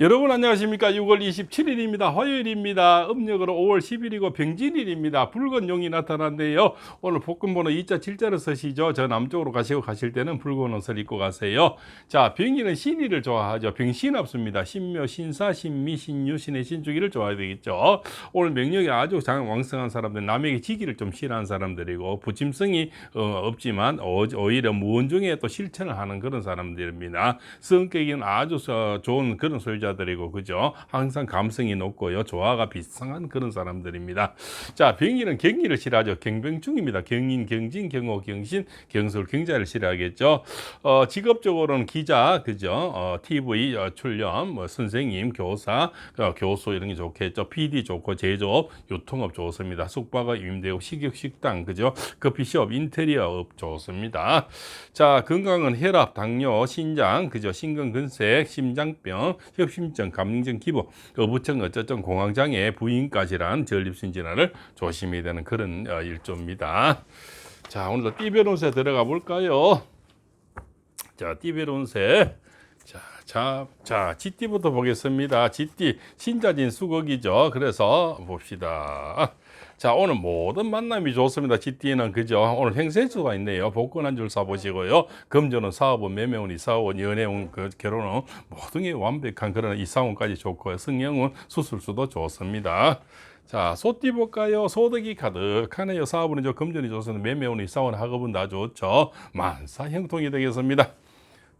여러분 안녕하십니까? 6월 27일입니다. 화요일입니다. 음력으로 5월 10일이고 병진일입니다. 붉은 용이 나타났는데요. 오늘 복근번호 2자 7자를 쓰시죠. 저 남쪽으로 가시고 가실 때는 붉은 옷을 입고 가세요. 자 병인은 신의를 좋아하죠. 병신 없습니다. 신묘 신사 신미 신유 신의 신주기를 좋아해야 되겠죠. 오늘 명령이 아주 장 왕성한 사람들 남에게 지기를 좀 싫어하는 사람들이고 부침성이 어, 없지만 어, 오히려 무언 중에 또 실천을 하는 그런 사람들입니다. 성격은 아주 어, 좋은 그런 소유자 들이고 그죠? 항상 감성이 높고요. 조화가 비상한 그런 사람들입니다. 자 병인은 경기를 싫어하죠. 경병중입니다. 경인 경진 경호 경신 경술 경자를 싫어하겠죠. 어, 직업적으로는 기자 그죠? 어, TV 어, 출연 뭐 선생님 교사 어, 교수 이런 게 좋겠죠. PD 좋고 제조업 유통업 좋습니다. 숙박업 임대업 식육 식당 그죠? 커피숍 인테리어업 좋습니다. 자 건강은 혈압 당뇨 신장 그죠? 심근근색 심장병 협 심증 감염증 기복 어부청 어쩌증 공황장애 부인까지란 질환을 조심해야 되는 그런 어, 일조입니다 자 오늘도 띠별운세 들어가 볼까요 자 띠별운세 자, 자, 자, 지띠부터 보겠습니다. 지띠 신자진 수극이죠. 그래서 봅시다. 자, 오늘 모든 만남이 좋습니다. 지띠는 그죠? 오늘 행세수가 있네요. 복권 한 줄 사보시고요. 금전은 사업은 매매운 이사원, 연애운 그 결혼은 모든 게 완벽한 그런 이사원까지 좋고요. 승영은 수술수도 좋습니다. 자, 소띠 볼까요? 소득이 가득하네요. 사업은 저 금전이 좋습니다. 매매운 이사원 학업은 다 좋죠. 만사 형통이 되겠습니다.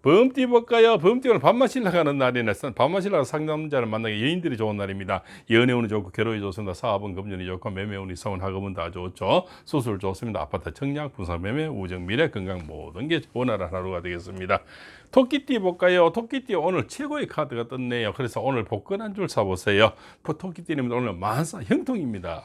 범띠 볼까요? 범띠는 밥 마시러 가는 날이네. 밥 마시러 상담자를 만나기 여인들이 좋은 날입니다. 연애운이 좋고 결혼이 좋습니다. 사업은 금전이 좋고 매매운이 서운 학업은 다 좋죠. 수술 좋습니다. 아파트 청약, 부산 매매, 우정, 미래, 건강 모든 게 원활한 하루가 되겠습니다. 토끼띠 볼까요? 토끼띠 오늘 최고의 카드가 떴네요. 그래서 오늘 복권 한 줄 사보세요. 토끼띠는 오늘 만사 형통입니다.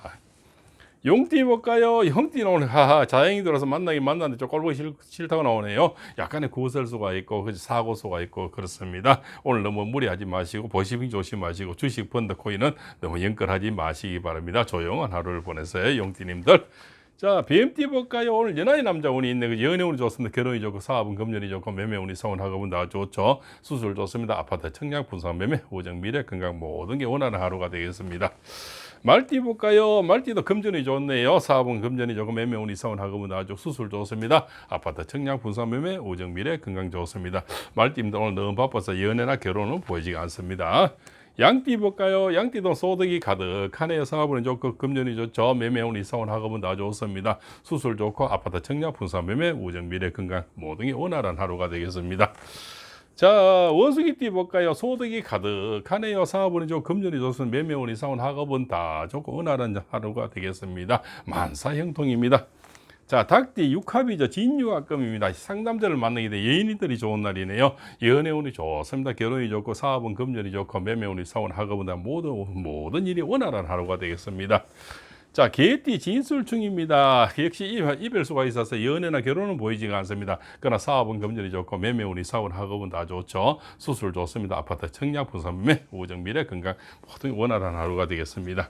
용띠 볼까요? 용띠는 오늘 하하 자행이 들어서 만나긴 만났는데 좀 꼴보기 싫, 싫다고 나오네요. 약간의 구설수가 있고 사고수가 있고 그렇습니다. 오늘 너무 무리하지 마시고 보시빙 조심하시고 주식 펀드 코인은 너무 연끌하지 마시기 바랍니다. 조용한 하루를 보내세요. 용띠님들. 자, BMT 볼까요? 오늘 연하의 남자 운이 있네. 그 연애운이 좋습니다. 결혼이 좋고 사업은 금전이 좋고 매매운이 서운하고 다 좋죠. 수술 좋습니다. 아파트 청약 분산 매매 우정 미래 건강 모든 게 원하는 하루가 되겠습니다. 말띠 볼까요? 말띠도 금전이 좋네요. 사업은 금전이 좋고 매매운이 서운하고 아주 수술 좋습니다. 아파트 청약 분산 매매 우정 미래 건강 좋습니다. 말띠입니다. 오늘 너무 바빠서 연애나 결혼은 보이지가 않습니다. 양띠 볼까요? 양띠도 소득이 가득하네요. 사업은 좋고 금전이 좋죠. 매매운이 서운하고 다 좋습니다. 수술 좋고 아파트 청약 분산 매매 우정 미래 건강 모든 게 원활한 하루가 되겠습니다. 자 원숭이띠 볼까요? 소득이 가득하네요. 사업은 좋고 금전이 좋습니다. 매매운이 서운 학업은 다 좋고 원활한 하루가 되겠습니다. 만사 형통입니다. 자, 닭띠 육합이죠. 진유합금입니다. 상담자를 만나게 돼 예인이들이 좋은 날이네요. 연애 운이 좋습니다. 결혼이 좋고 사업은 금전이 좋고 매매 운이 사원 학업은 다 모든 모든 일이 원활한 하루가 되겠습니다. 자, 개띠 진술충입니다. 역시 이별- 이별수가 있어서 연애나 결혼은 보이지가 않습니다. 그러나 사업은 금전이 좋고 매매운이 사원 학업은 다 좋죠. 수술 좋습니다. 아파트 청약 분산매 우정 미래 건강 모든 원활한 하루가 되겠습니다.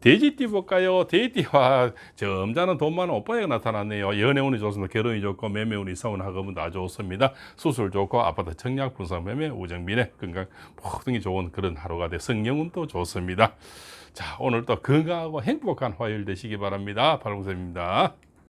돼지띠 볼까요? 돼지띠와 점잖은 돈 많은 오빠가 나타났네요. 연애운이 좋습니다. 결혼이 좋고 매매운이 서운 학업은 다 좋습니다. 수술 좋고 아파트 청약 분산 매매 우정 미래 건강 모든 게 좋은 그런 하루가 돼 성령운도 좋습니다. 자 오늘도 건강하고 행복한 화요일 되시기 바랍니다. 발봉쌤입니다.